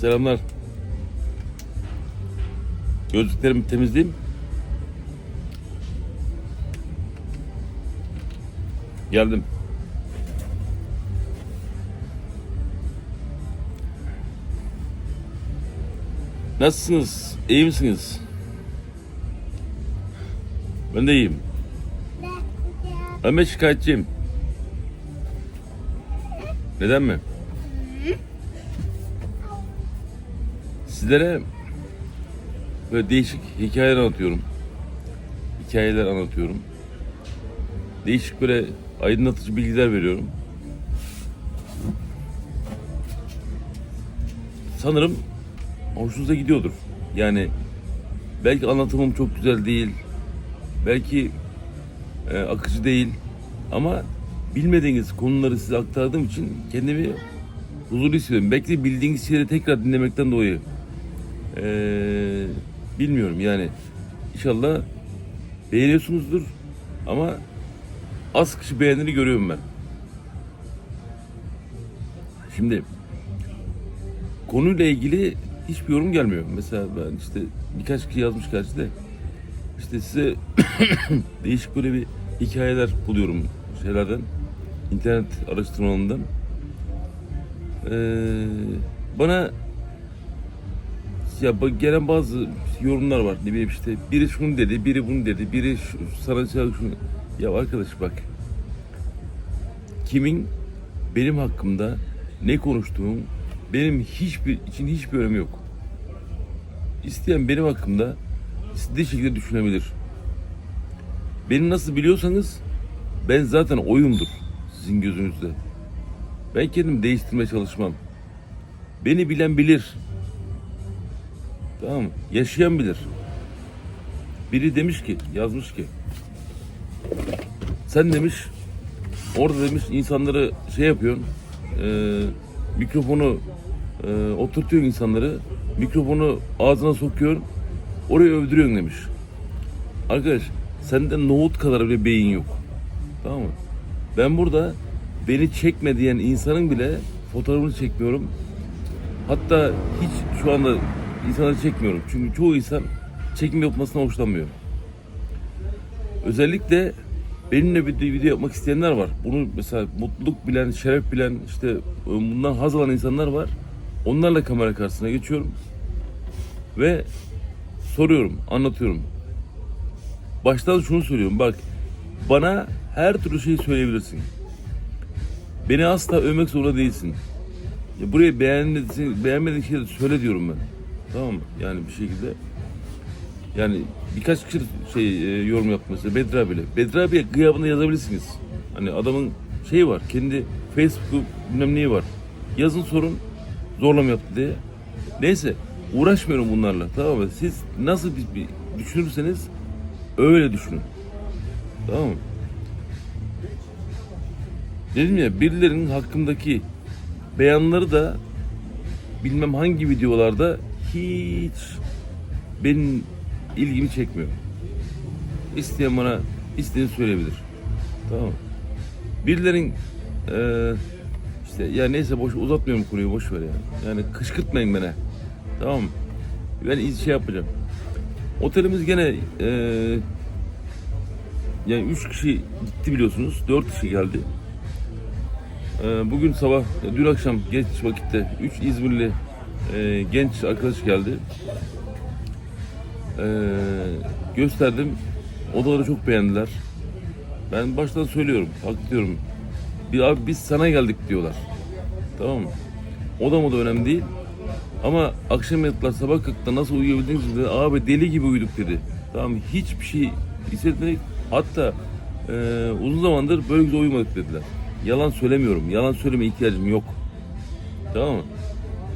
Selamlar. Gözlüklerimi temizleyeyim. Geldim. Nasılsınız? İyi misiniz? Ben de iyiyim. Ama şikayetçiyim. Neden mi? Sizlere böyle değişik hikayeler anlatıyorum. Hikayeler anlatıyorum. Değişik böyle aydınlatıcı bilgiler veriyorum. Sanırım hoşunuza gidiyordur. Yani belki anlatımım çok güzel değil. Belki e, akıcı değil. Ama bilmediğiniz konuları size aktardığım için kendimi huzurlu hissediyorum. Belki de bildiğiniz şeyleri tekrar dinlemekten dolayı ee, bilmiyorum yani inşallah beğeniyorsunuzdur ama az kişi beğendiğini görüyorum ben. Şimdi konuyla ilgili hiçbir yorum gelmiyor. Mesela ben işte birkaç kişi yazmış gerçi de işte size değişik böyle bir hikayeler buluyorum şeylerden internet araştırmalarından. Ee, bana ya gelen bazı yorumlar var. Ne bileyim işte biri şunu dedi, biri bunu dedi, biri şu, sana şunu. Ya arkadaş bak. Kimin benim hakkımda ne konuştuğum benim hiçbir için hiçbir önemi yok. İsteyen benim hakkımda istediği şekilde düşünebilir. Beni nasıl biliyorsanız ben zaten oyumdur sizin gözünüzde. Ben kendimi değiştirmeye çalışmam. Beni bilen bilir. Tamam mı? Yaşayan bilir. Biri demiş ki, yazmış ki sen demiş orada demiş insanları şey yapıyorsun e, mikrofonu e, oturtuyorsun insanları mikrofonu ağzına sokuyorsun orayı övdürüyorsun demiş. Arkadaş sende nohut kadar bile beyin yok. Tamam mı? Ben burada beni çekme diyen insanın bile fotoğrafını çekmiyorum. Hatta hiç şu anda insanları çekmiyorum. Çünkü çoğu insan çekim yapmasına hoşlanmıyor. Özellikle benimle bir video yapmak isteyenler var. Bunu mesela mutluluk bilen, şeref bilen, işte bundan haz alan insanlar var. Onlarla kamera karşısına geçiyorum. Ve soruyorum, anlatıyorum. Baştan şunu söylüyorum. Bak bana her türlü şeyi söyleyebilirsin. Beni asla övmek zorunda değilsin. Ya buraya beğenmediğin, beğenmediğin şeyleri söyle diyorum ben. Tamam mı? Yani bir şekilde yani birkaç kişi şey e, yorum yaptı mesela Bedri abiyle. Bedri abiye gıyabında yazabilirsiniz. Hani adamın şeyi var. Kendi Facebook bilmem neyi var. Yazın sorun zorlama yaptı diye. Neyse uğraşmıyorum bunlarla tamam mı? Siz nasıl bir, bir düşünürseniz öyle düşünün. Tamam mı? Dedim ya birilerinin hakkındaki beyanları da bilmem hangi videolarda hiç benim ilgimi çekmiyor. İsteyen bana istediğini söyleyebilir. Tamam mı? Birilerin eee, işte ya neyse boş uzatmıyorum konuyu boş ver ya. Yani kışkırtmayın beni. Tamam mı? Ben şey yapacağım. Otelimiz gene eee yani üç kişi gitti biliyorsunuz. Dört kişi geldi. Ee, Bugün sabah, dün akşam geç vakitte 3 İzmirli e, genç arkadaş geldi. Ee, gösterdim. Odaları çok beğendiler. Ben baştan söylüyorum, hak diyorum. Bir abi biz sana geldik diyorlar. Tamam mı? Oda mı da önemli değil. Ama akşam yattılar sabah kalktı nasıl uyuyabildiniz dedi. Abi deli gibi uyuduk dedi. Tamam? Hiçbir şey hissetmedik. Hatta e, uzun zamandır böyle güzel uyumadık dediler. Yalan söylemiyorum. Yalan söyleme ihtiyacım yok. Tamam mı?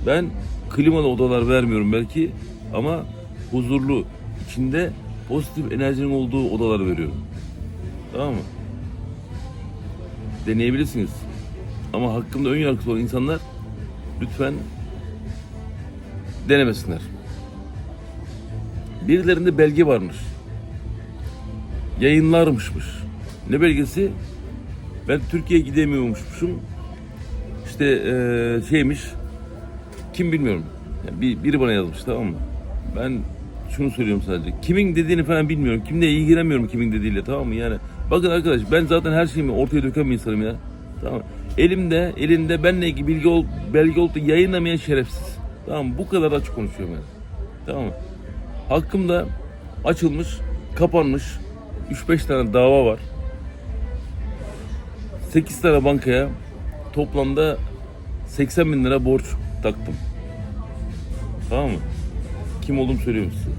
Ben klimalı odalar vermiyorum belki ama huzurlu, içinde pozitif enerjinin olduğu odalar veriyorum. Tamam mı? Deneyebilirsiniz. Ama hakkında ön yargısı olan insanlar lütfen denemesinler. Birilerinde belge varmış. Yayınlarmışmış. Ne belgesi? Ben Türkiye'ye gidemiyormuşum. İşte eee, şeymiş. Kim bilmiyorum. Yani bir, biri bana yazmış tamam mı? Ben şunu söylüyorum sadece. Kimin dediğini falan bilmiyorum. Kimle ilgilenmiyorum kimin dediğiyle tamam mı? Yani bakın arkadaş ben zaten her şeyimi ortaya döken bir insanım ya. Tamam mı? Elimde, elinde benle ilgili bilgi ol, belge olup da yayınlamayan şerefsiz. Tamam mı? Bu kadar açık konuşuyorum yani. Tamam mı? Hakkımda açılmış, kapanmış 3-5 tane dava var. 8 tane bankaya toplamda 80 bin lira borç taktım. Tamam mı? Kim olduğumu söylüyorum size.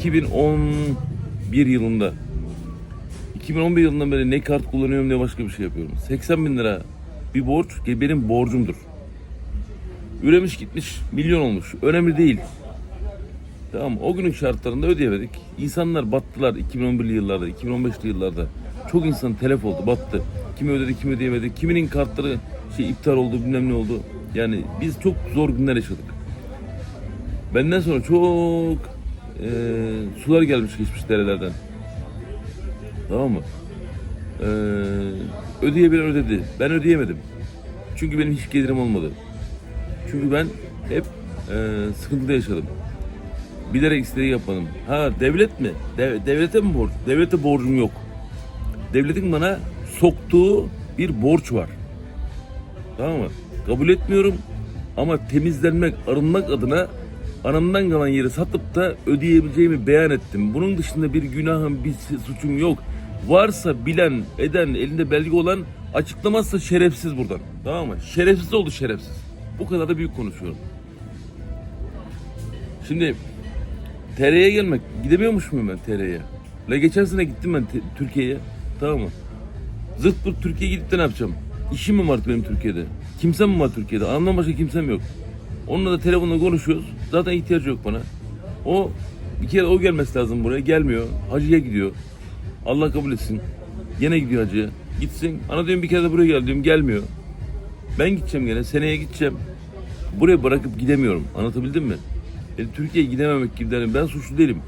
2011 yılında 2011 yılından beri ne kart kullanıyorum ne başka bir şey yapıyorum. 80 bin lira bir borç benim borcumdur. Üremiş gitmiş milyon olmuş. Önemli değil. Tamam? O günün şartlarında ödeyemedik. İnsanlar battılar 2011'li yıllarda, 2015'li yıllarda. Çok insan telef oldu, battı. Kimi ödedi, kimi ödeyemedi. Kiminin kartları şey iptal oldu, bilmem ne oldu. Yani biz çok zor günler yaşadık. Benden sonra çok eee, sular gelmiş geçmiş derelerden. Tamam mı? Eee ödeyebilen ödedi. Ben ödeyemedim. Çünkü benim hiç gelirim olmadı. Çünkü ben hep eee sıkıntıda yaşadım. Bilerek istediği yapmadım. Ha devlet mi? De- devlete mi borç? Devlete borcum yok. Devletin bana soktuğu bir borç var. Tamam mı? Kabul etmiyorum ama temizlenmek, arınmak adına anamdan kalan yeri satıp da ödeyebileceğimi beyan ettim. Bunun dışında bir günahım, bir suçum yok. Varsa bilen, eden, elinde belge olan açıklamazsa şerefsiz buradan. Tamam mı? Şerefsiz oldu şerefsiz. Bu kadar da büyük konuşuyorum. Şimdi TR'ye gelmek, gidemiyormuş muyum ben TR'ye? La geçen sene gittim ben Türkiye'ye. Tamam mı? Zırt pırt Türkiye'ye gidip de ne yapacağım? İşim mi var benim Türkiye'de? Kimsem mi var Türkiye'de? Anamdan başka kimsem yok. Onunla da telefonla konuşuyoruz. Zaten ihtiyacı yok bana. O bir kere o gelmesi lazım buraya. Gelmiyor. Hacıya gidiyor. Allah kabul etsin. Gene gidiyor hacıya. Gitsin. Ana diyorum bir kere de buraya gel diyorum. Gelmiyor. Ben gideceğim gene. Seneye gideceğim. Buraya bırakıp gidemiyorum. Anlatabildim mi? Yani Türkiye'ye gidememek gibi derim. Ben suçlu değilim.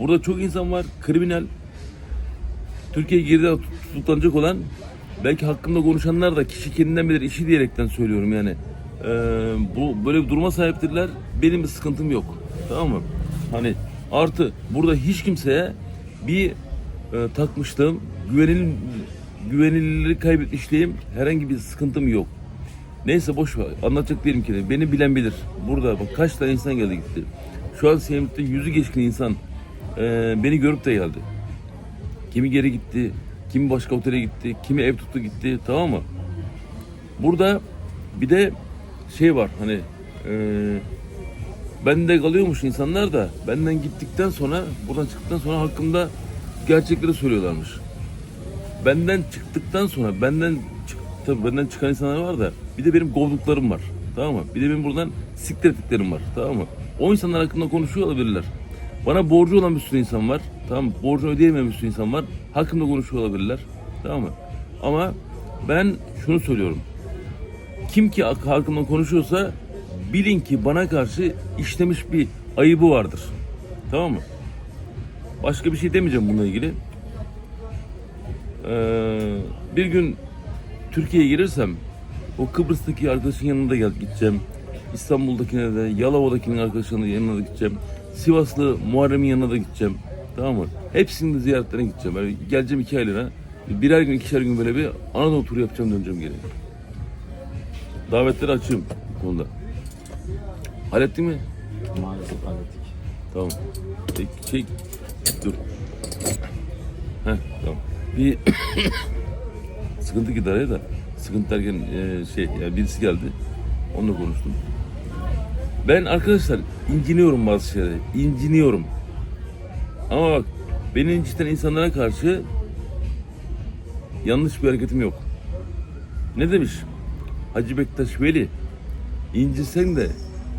Burada çok insan var. Kriminal. Türkiye'ye girdiğinde tutuklanacak olan belki hakkında konuşanlar da kişi kendinden bilir işi diyerekten söylüyorum yani. Ee, bu böyle bir duruma sahiptirler. Benim bir sıkıntım yok. Tamam mı? Hani artı burada hiç kimseye bir e, takmışlığım, güvenil güvenilirliği kaybetmişliğim herhangi bir sıkıntım yok. Neyse boş ver. Anlatacak değilim ki. Beni bilen bilir. Burada bak kaç tane insan geldi gitti. Şu an Siyamet'te yüzü geçkin insan e, beni görüp de geldi. Kimi geri gitti, kimi başka otele gitti, kimi ev tuttu gitti tamam mı? Burada bir de şey var hani e, bende kalıyormuş insanlar da benden gittikten sonra buradan çıktıktan sonra hakkımda gerçekleri söylüyorlarmış. Benden çıktıktan sonra benden çık, benden çıkan insanlar var da bir de benim kovduklarım var. Tamam mı? Bir de benim buradan siktir ettiklerim var. Tamam mı? O insanlar hakkında konuşuyor olabilirler. Bana borcu olan bir sürü insan var. Tamam mı? Borcunu ödeyemeyen bir insan var. Hakkımda konuşuyor olabilirler. Tamam mı? Ama ben şunu söylüyorum. Kim ki hak- hakkımda konuşuyorsa bilin ki bana karşı işlemiş bir ayıbı vardır. Tamam mı? Başka bir şey demeyeceğim bununla ilgili. Ee, bir gün Türkiye'ye gelirsem o Kıbrıs'taki arkadaşın yanına da gideceğim. İstanbul'dakine de, Yalova'dakinin arkadaşının yanına da gideceğim. Sivaslı Muharrem'in yanına da gideceğim. Tamam mı? Hepsinin ziyaretlerine gideceğim. Yani geleceğim iki aylığına. Birer gün, ikişer gün böyle bir Anadolu turu yapacağım döneceğim geri. Davetleri açığım bu konuda. Hallettin mi? Maalesef hallettik. Tamam. Çek, çek. Dur. Heh, tamam. Bir sıkıntı araya da. Sıkıntı derken e, şey, yani birisi geldi. Onunla konuştum. Ben arkadaşlar inciniyorum bazı şeylere. İnciniyorum. Ama bak beni inciten insanlara karşı yanlış bir hareketim yok. Ne demiş? Hacı Bektaş Veli incisen de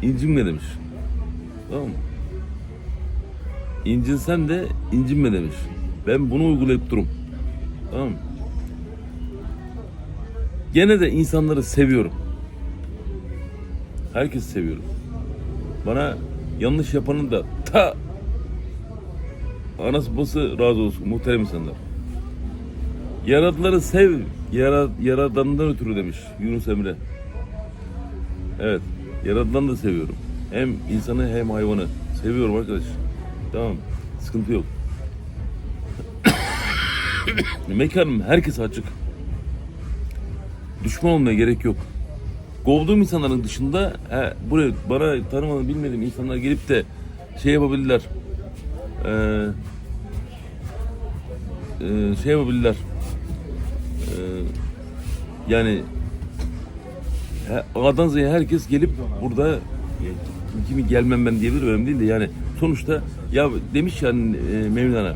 incinme demiş. Tamam mı? İncinsen de incinme demiş. Ben bunu uygulayıp durum. Tamam mı? Gene de insanları seviyorum. Herkesi seviyorum. Bana yanlış yapanın da ta anası babası razı olsun muhterem insanlar. Yaradıları sev, yara, yaradandan ötürü demiş Yunus Emre. Evet, yaradılan da seviyorum. Hem insanı hem hayvanı. Seviyorum arkadaş. Tamam. Sıkıntı yok. Mekanım herkese açık. Düşman olmaya gerek yok. Kovduğum insanların dışında he, buraya bana tanımadığım bilmediğim insanlar gelip de şey yapabilirler. Ee, e, şey yapabilirler. Ee, yani A'dan Z'ye herkes gelip burada e, kimi gelmem ben diyebilir önemli değil de yani sonuçta ya demiş yani e, Mevlana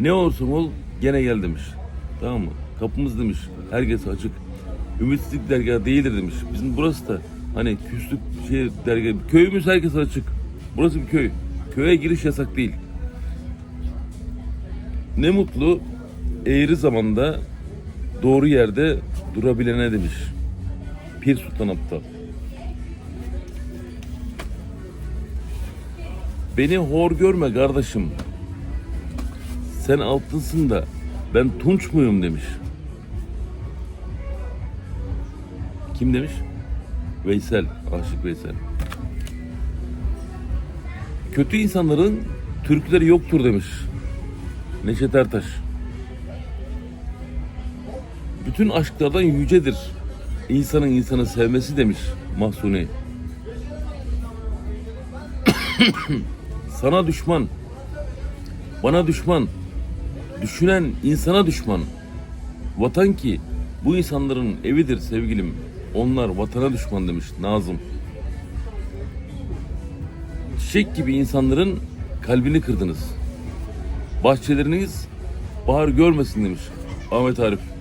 ne olursun ol gene gel demiş. Tamam mı? Kapımız demiş. Herkes açık. Ümitsizlik dergahı değildir demiş. Bizim burası da hani küslük şey dergahı. Köyümüz herkes açık. Burası bir köy. Köye giriş yasak değil. Ne mutlu eğri zamanda doğru yerde durabilene demiş. Pir Sultan Abdal. Beni hor görme kardeşim. Sen altınsın da ben tunç muyum demiş. Kim demiş? Veysel, Aşık Veysel. Kötü insanların türküleri yoktur demiş. Neşet Ertaş. Bütün aşklardan yücedir. İnsanın insanı sevmesi demiş Mahsuni. Sana düşman, bana düşman, düşünen insana düşman. Vatan ki bu insanların evidir sevgilim. Onlar vatana düşman demiş Nazım. Çiçek gibi insanların kalbini kırdınız. Bahçeleriniz bahar görmesin demiş Ahmet Arif.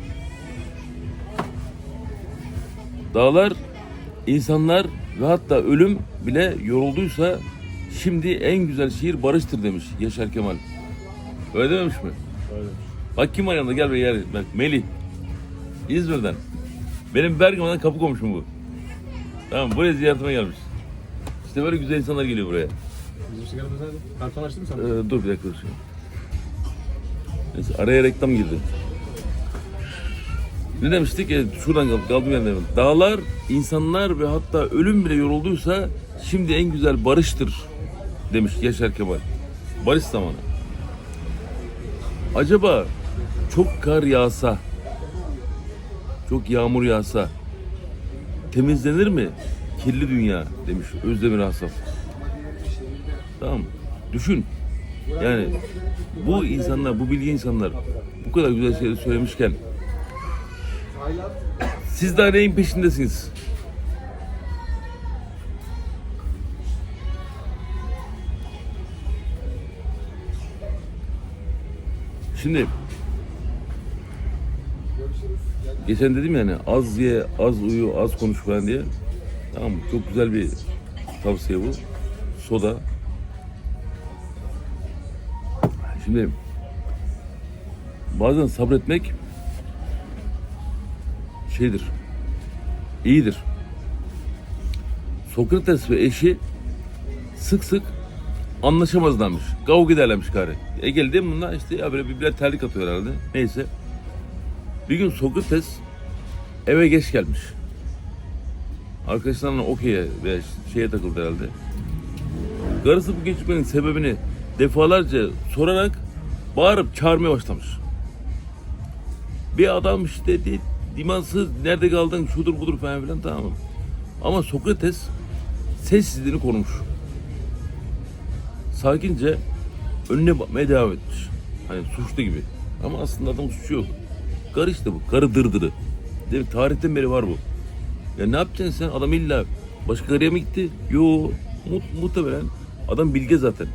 Dağlar, insanlar ve hatta ölüm bile yorulduysa şimdi en güzel şiir barıştır demiş Yaşar Kemal. Öyle dememiş mi? Öyle. Bak kim var yanında gel be gel. Bak Melih. İzmir'den. Benim Bergama'dan kapı komşum bu. Tamam buraya ziyaretime gelmiş. İşte böyle güzel insanlar geliyor buraya. Bizim sigaramız nerede? Karton açtın mı sen? Ee, dur bir dakika. Neyse araya reklam girdi. Ne demiştik? E, şuradan kaldım, kaldım yerden. Dağlar, insanlar ve hatta ölüm bile yorulduysa şimdi en güzel barıştır demiş Yaşar Kemal. Barış zamanı. Acaba çok kar yağsa, çok yağmur yağsa temizlenir mi kirli dünya demiş Özdemir Asaf. Tamam? Düşün. Yani bu insanlar, bu bilgi insanlar bu kadar güzel şeyleri söylemişken siz daha neyin peşindesiniz? Şimdi geçen dedim yani az ye, az uyu, az konuş falan diye. Tamam? Çok güzel bir tavsiye bu. Soda, Şimdi bazen sabretmek şeydir. iyidir. Sokrates ve eşi sık sık anlaşamazlarmış. Kavga ederlermiş gari. E geldi bunlar işte ya böyle birbirine terlik atıyor herhalde. Neyse. Bir gün Sokrates eve geç gelmiş. Arkadaşlarına okey'e veya şeye takıldı herhalde. Karısı bu gecikmenin sebebini defalarca sorarak bağırıp çağırmaya başlamış. Bir adam işte di- dimansız nerede kaldın şudur budur falan filan tamam? Ama Sokrates sessizliğini korumuş. Sakince önüne bakmaya devam etmiş. Hani suçlu gibi. Ama aslında adam suçu yok. Karı işte bu. Karı dırdırı. Değil mi? Tarihten beri var bu. Ya ne yapacaksın sen? Adam illa başka karıya mı gitti? Yo. Mu- muhtemelen adam bilge zaten.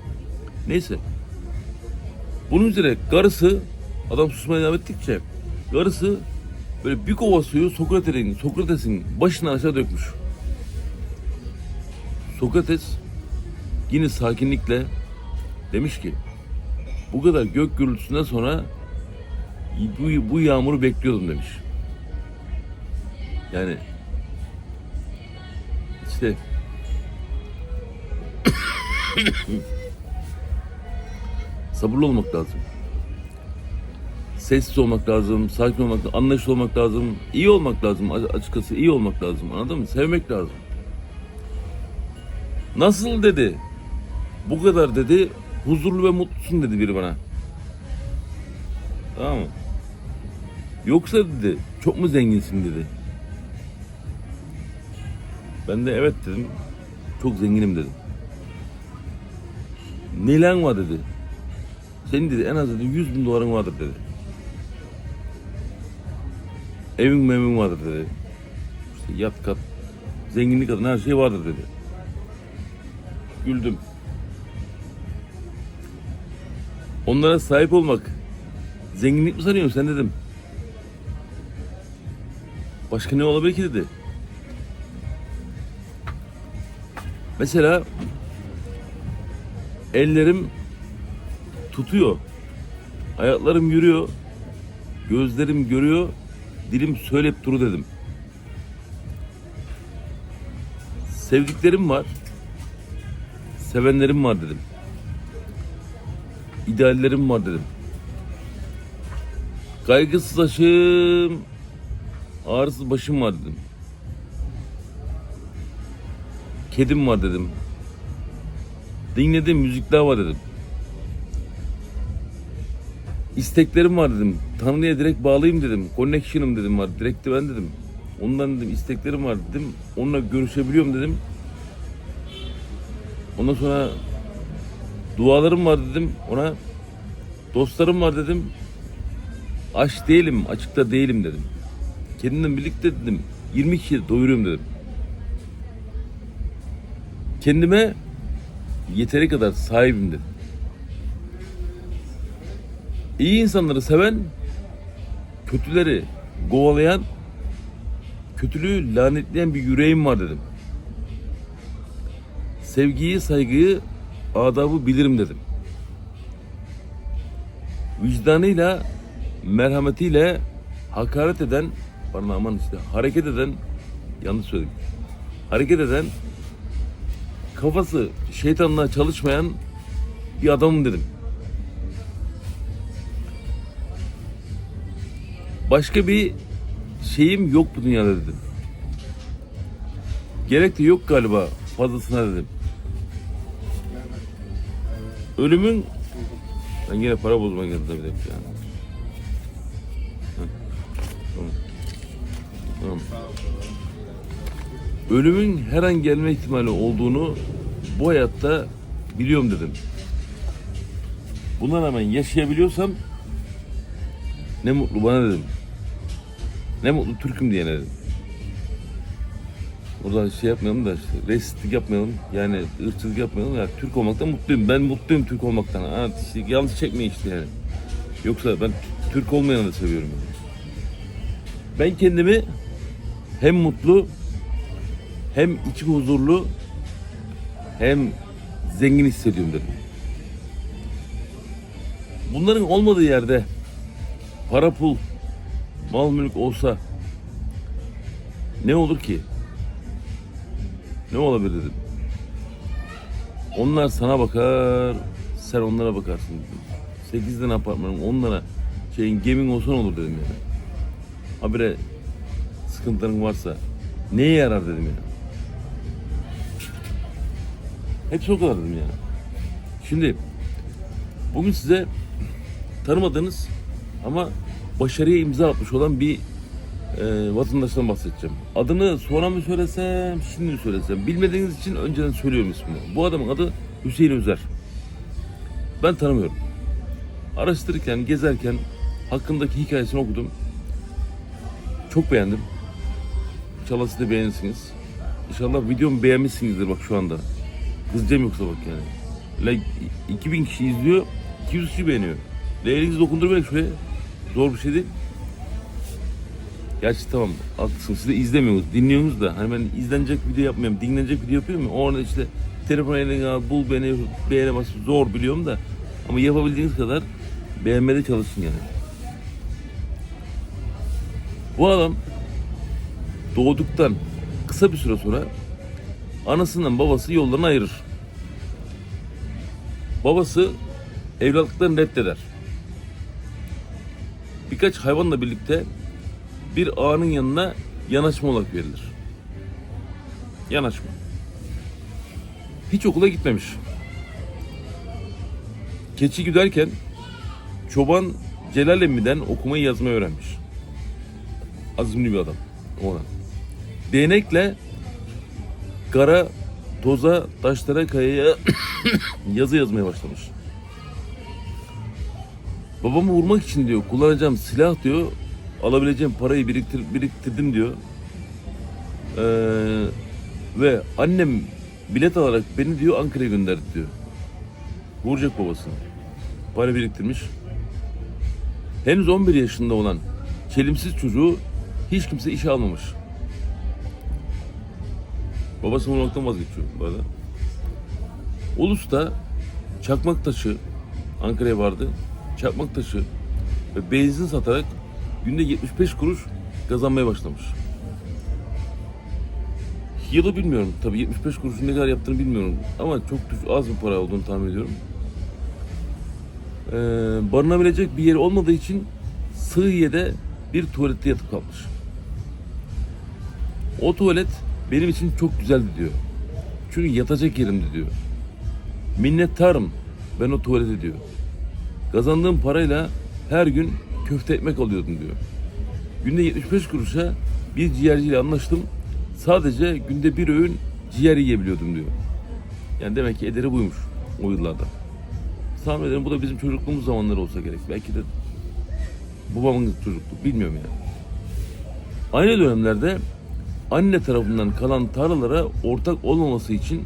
Neyse. Bunun üzerine karısı adam susmaya devam ettikçe karısı böyle bir kova suyu Sokrates'in Sokrates'in başına aşağı dökmüş. Sokrates yine sakinlikle demiş ki bu kadar gök gürültüsünden sonra bu, bu yağmuru bekliyordum demiş. Yani işte sabırlı olmak lazım. Sessiz olmak lazım, sakin olmak lazım, anlayışlı olmak lazım, iyi olmak lazım. Açıkçası iyi olmak lazım. Anladın mı? Sevmek lazım. Nasıl dedi? Bu kadar dedi. Huzurlu ve mutlusun dedi biri bana. Tamam mı? Yoksa dedi çok mu zenginsin dedi. Ben de evet dedim. Çok zenginim dedim. Nelen var dedi. Senin dedi en az dedi 100 bin doların vardır dedi. Evin mevin vardır dedi. İşte yat kat, zenginlik adına her şey vardır dedi. Güldüm. Onlara sahip olmak zenginlik mi sanıyorsun sen dedim. Başka ne olabilir ki dedi. Mesela ellerim tutuyor. Ayaklarım yürüyor. Gözlerim görüyor. Dilim söyleyip duru dedim. Sevdiklerim var. Sevenlerim var dedim. İdeallerim var dedim. Kaygısız başım, ağrısız başım var dedim. Kedim var dedim. Dinlediğim müzikler var dedim. İsteklerim var dedim. Tanrı'ya direkt bağlıyım dedim. Connection'ım dedim var. Direkti ben dedim. Ondan dedim isteklerim var dedim. Onunla görüşebiliyorum dedim. Ondan sonra dualarım var dedim ona. Dostlarım var dedim. Aç değilim, açıkta değilim dedim. Kendimle birlikte dedim. 20 kişiyi doyuruyorum dedim. Kendime yeteri kadar sahibim dedim. İyi insanları seven, kötüleri kovalayan, kötülüğü lanetleyen bir yüreğim var dedim. Sevgiyi, saygıyı, adabı bilirim dedim. Vicdanıyla, merhametiyle hakaret eden, bana aman işte hareket eden, yanlış söyledim. Hareket eden, kafası şeytanla çalışmayan bir adamım dedim. Başka bir şeyim yok bu dünyada dedim. Gerek de yok galiba fazlasına dedim. Ölümün ben yine para bozma geldi dakika yani. Tamam. Tamam. Ölümün her an gelme ihtimali olduğunu bu hayatta biliyorum dedim. Buna rağmen yaşayabiliyorsam ne mutlu bana dedim. Ne mutlu Türk'üm diyene. Burada şey yapmayalım da işte yapmayalım. Yani ırkçılık yapmayalım. Ya Türk olmaktan mutluyum. Ben mutluyum Türk olmaktan. Ha, işte yanlış çekmeyin işte yani. Yoksa ben Türk olmayanı da seviyorum. Yani. Ben kendimi hem mutlu hem içi huzurlu hem zengin hissediyorum dedim. Bunların olmadığı yerde para pul, mal mülk olsa ne olur ki? Ne olabilir dedim. Onlar sana bakar, sen onlara bakarsın dedim. Sekizden apartmanım onlara şeyin gemin olsa ne olur dedim yani. Habire sıkıntıların varsa neye yarar dedim yani. Hepsi o kadar dedim yani. Şimdi bugün size tanımadığınız ama başarıya imza atmış olan bir e, vatandaştan bahsedeceğim. Adını sonra mı söylesem, şimdi mi söylesem bilmediğiniz için önceden söylüyorum ismini. Bu adamın adı Hüseyin Özer. Ben tanımıyorum. Araştırırken, gezerken hakkındaki hikayesini okudum. Çok beğendim. İnşallah siz de beğenirsiniz. İnşallah videomu beğenmişsinizdir bak şu anda. Kızacağım yoksa bak yani. La 2000 kişi izliyor, 200 kişi beğeniyor. La elinizi dokundurmayın şuraya. Zor bir şey değil. Gerçi tamam haklısın siz de izlemiyorsunuz, dinliyorsunuz da hani ben izlenecek video yapmıyorum, dinlenecek video yapıyorum ya orada işte telefon eline al, bul beni, beğene zor biliyorum da ama yapabildiğiniz kadar beğenmede çalışın yani. Bu adam doğduktan kısa bir süre sonra anasından babası yollarını ayırır. Babası evlatlıklarını reddeder. Birkaç hayvanla birlikte bir ağanın yanına yanaşma olarak verilir. Yanaşma. hiç okula gitmemiş. Keçi güderken çoban Celal Emmi'den okumayı yazmayı öğrenmiş. Azimli bir adam. Ona. Değnekle kara, toza, taşlara, kayaya yazı yazmaya başlamış. Babamı vurmak için diyor kullanacağım silah diyor alabileceğim parayı biriktir, biriktirdim diyor. Ee, ve annem bilet alarak beni diyor Ankara'ya gönderdi diyor. Vuracak babasını. Para biriktirmiş. Henüz 11 yaşında olan çelimsiz çocuğu hiç kimse işe almamış. Babası vurmaktan vazgeçiyor bu arada. Ulus'ta çakmak taşı Ankara'ya vardı. Çakmak taşı ve benzin satarak günde 75 kuruş kazanmaya başlamış. Yılı bilmiyorum tabii 75 kuruşun ne kadar yaptığını bilmiyorum ama çok düş- az bir para olduğunu tahmin ediyorum. Ee, barınabilecek bir yeri olmadığı için Sığıye'de bir tuvalette yatıp kalmış. O tuvalet benim için çok güzeldi diyor. Çünkü yatacak yerimdi diyor. Minnettarım ben o tuvalete diyor. Kazandığım parayla her gün köfte ekmek alıyordum diyor. Günde 75 kuruşa bir ciğerciyle anlaştım. Sadece günde bir öğün ciğer yiyebiliyordum diyor. Yani demek ki ederi buymuş o yıllarda. Tahmin ederim bu da bizim çocukluğumuz zamanları olsa gerek. Belki de babamın çocukluğu bilmiyorum yani. Aynı dönemlerde anne tarafından kalan tarlalara ortak olmaması için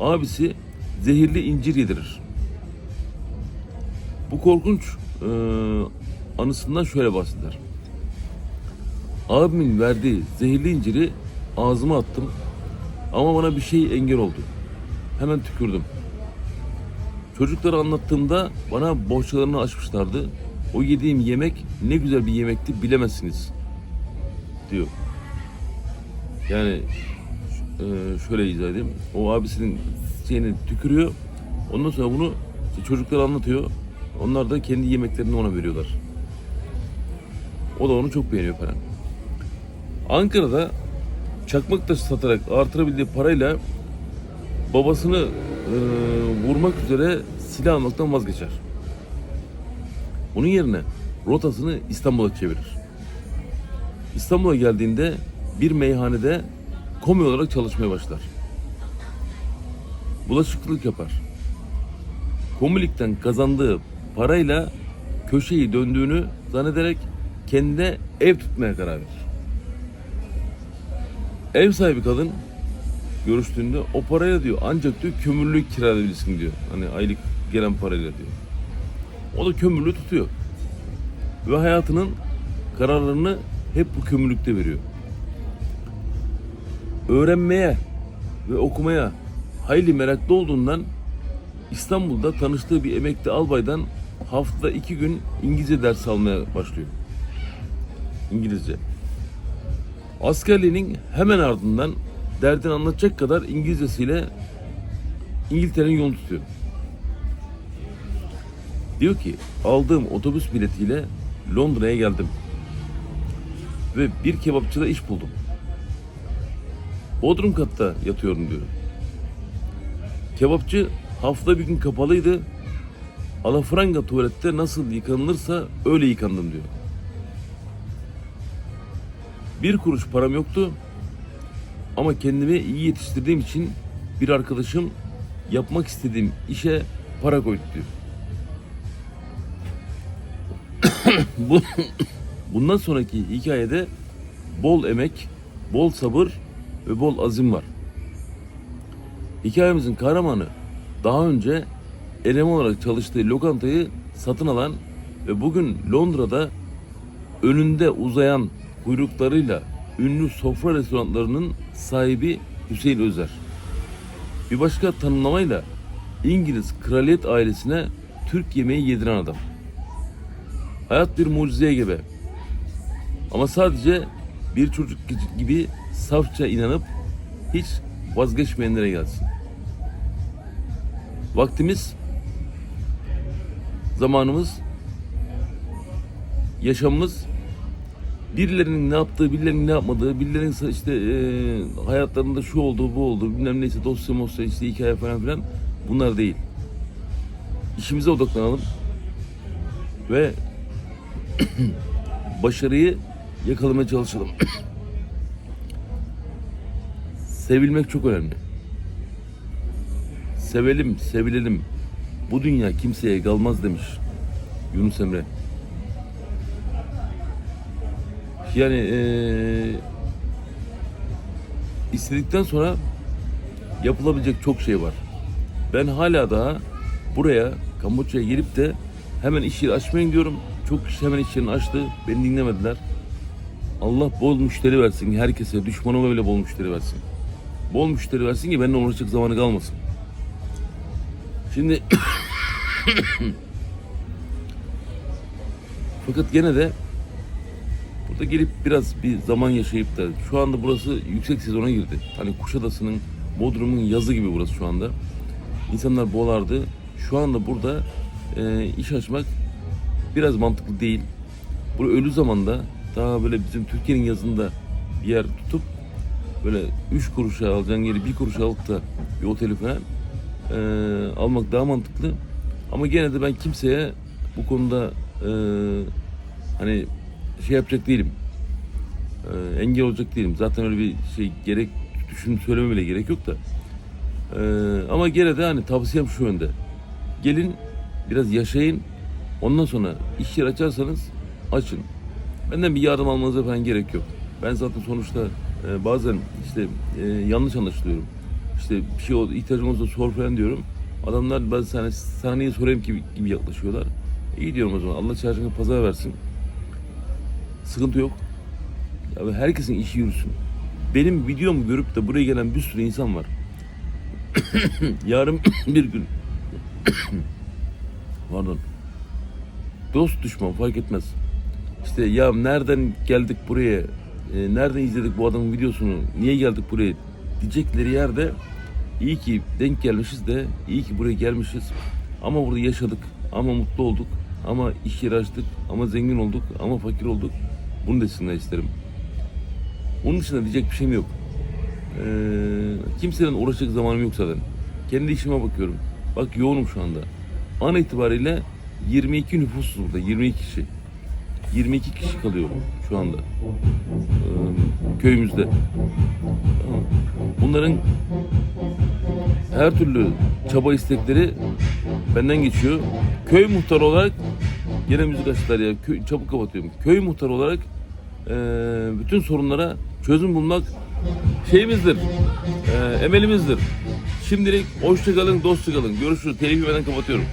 abisi zehirli incir yedirir. Bu korkunç e, anısından şöyle bahseder. Abimin verdiği zehirli inciri ağzıma attım ama bana bir şey engel oldu. Hemen tükürdüm. Çocuklara anlattığımda bana bohçalarını açmışlardı. O yediğim yemek ne güzel bir yemekti bilemezsiniz diyor. Yani e, şöyle izah edeyim. O abisinin şeyini tükürüyor. Ondan sonra bunu çocuklara anlatıyor. Onlar da kendi yemeklerini ona veriyorlar. O da onu çok beğeniyor falan. Ankara'da çakmak taşı satarak artırabildiği parayla babasını e, vurmak üzere silah almaktan vazgeçer. Bunun yerine rotasını İstanbul'a çevirir. İstanbul'a geldiğinde bir meyhanede komi olarak çalışmaya başlar. Bulaşıkçılık yapar. Komilikten kazandığı parayla köşeyi döndüğünü zannederek kendine ev tutmaya karar verir. Ev sahibi kadın görüştüğünde o parayla diyor ancak diyor kömürlük kiralayabilirsin diyor. Hani aylık gelen parayla diyor. O da kömürlüğü tutuyor. Ve hayatının kararlarını hep bu kömürlükte veriyor. Öğrenmeye ve okumaya hayli meraklı olduğundan İstanbul'da tanıştığı bir emekli albaydan haftada iki gün İngilizce ders almaya başlıyor. İngilizce. Askerliğinin hemen ardından derdini anlatacak kadar İngilizcesiyle İngiltere'nin yolunu tutuyor. Diyor ki aldığım otobüs biletiyle Londra'ya geldim. Ve bir kebapçıda iş buldum. Bodrum katta yatıyorum diyor. Kebapçı hafta bir gün kapalıydı. Alafranga tuvalette nasıl yıkanılırsa öyle yıkandım diyor. Bir kuruş param yoktu. Ama kendimi iyi yetiştirdiğim için bir arkadaşım yapmak istediğim işe para koydu diyor. Bu bundan sonraki hikayede bol emek, bol sabır ve bol azim var. Hikayemizin kahramanı daha önce eleman olarak çalıştığı lokantayı satın alan ve bugün Londra'da önünde uzayan kuyruklarıyla ünlü sofra restoranlarının sahibi Hüseyin Özer. Bir başka tanımlamayla İngiliz kraliyet ailesine Türk yemeği yediren adam. Hayat bir mucizeye gebe. Ama sadece bir çocuk gibi safça inanıp hiç vazgeçmeyenlere gelsin. Vaktimiz, zamanımız, yaşamımız birilerinin ne yaptığı, birilerinin ne yapmadığı, birilerinin işte e, hayatlarında şu oldu, bu oldu, bilmem neyse dosya mosya işte hikaye falan filan bunlar değil. İşimize odaklanalım ve başarıyı yakalamaya çalışalım. Sevilmek çok önemli. Sevelim, sevilelim. Bu dünya kimseye kalmaz demiş Yunus Emre. Yani eee istedikten sonra yapılabilecek çok şey var. Ben hala daha buraya Kamboçya'ya gelip de hemen iş yeri açmayın diyorum. Çok kişi hemen iş yerini açtı. Beni dinlemediler. Allah bol müşteri versin herkese. Düşmanıma bile bol müşteri versin. Bol müşteri versin ki benimle uğraşacak zamanı kalmasın. Şimdi fakat gene de burada gelip biraz bir zaman yaşayıp da şu anda burası yüksek sezona girdi. Hani Kuşadası'nın Bodrum'un yazı gibi burası şu anda. İnsanlar boğalardı. Şu anda burada e, iş açmak biraz mantıklı değil. Bu ölü zamanda daha böyle bizim Türkiye'nin yazında bir yer tutup böyle üç kuruşa alacağın yeri bir kuruşa alıp da bir oteli falan e, almak daha mantıklı. Ama gene de ben kimseye bu konuda e, hani şey yapacak değilim. E, engel olacak değilim. Zaten öyle bir şey gerek düşün söyleme bile gerek yok da. E, ama gene de hani tavsiyem şu yönde. Gelin biraz yaşayın. Ondan sonra iş yer açarsanız açın. Benden bir yardım almanıza falan gerek yok. Ben zaten sonuçta e, bazen işte e, yanlış anlaşılıyorum. İşte bir şey oldu, ihtiyacım olursa sor falan diyorum. Adamlar sana, sana niye sorayım gibi, gibi yaklaşıyorlar. İyi diyorum o zaman. Allah çarşını pazar versin. Sıkıntı yok. Ya herkesin işi yürüsün. Benim videomu görüp de buraya gelen bir sürü insan var. Yarın bir gün pardon dost düşman fark etmez. İşte ya nereden geldik buraya, e, nereden izledik bu adamın videosunu, niye geldik buraya diyecekleri yerde iyi ki denk gelmişiz de iyi ki buraya gelmişiz. Ama burada yaşadık, ama mutlu olduk, ama iş yeri açtık, ama zengin olduk, ama fakir olduk. Bunu desinler isterim. Onun dışında diyecek bir şeyim yok. Ee, kimsenin uğraşacak zamanım yok zaten. Kendi işime bakıyorum. Bak yoğunum şu anda. An itibariyle 22 nüfusuz burada. 22 kişi. 22 kişi kalıyor şu anda. Köyümüzde. Bunların her türlü çaba istekleri benden geçiyor. Köy muhtarı olarak yine müzik açtılar ya. Köy, çabuk kapatıyorum. Köy muhtarı olarak e, bütün sorunlara çözüm bulmak şeyimizdir. E, emelimizdir. Şimdilik hoşça kalın, dostça kalın. Görüşürüz. Benden kapatıyorum.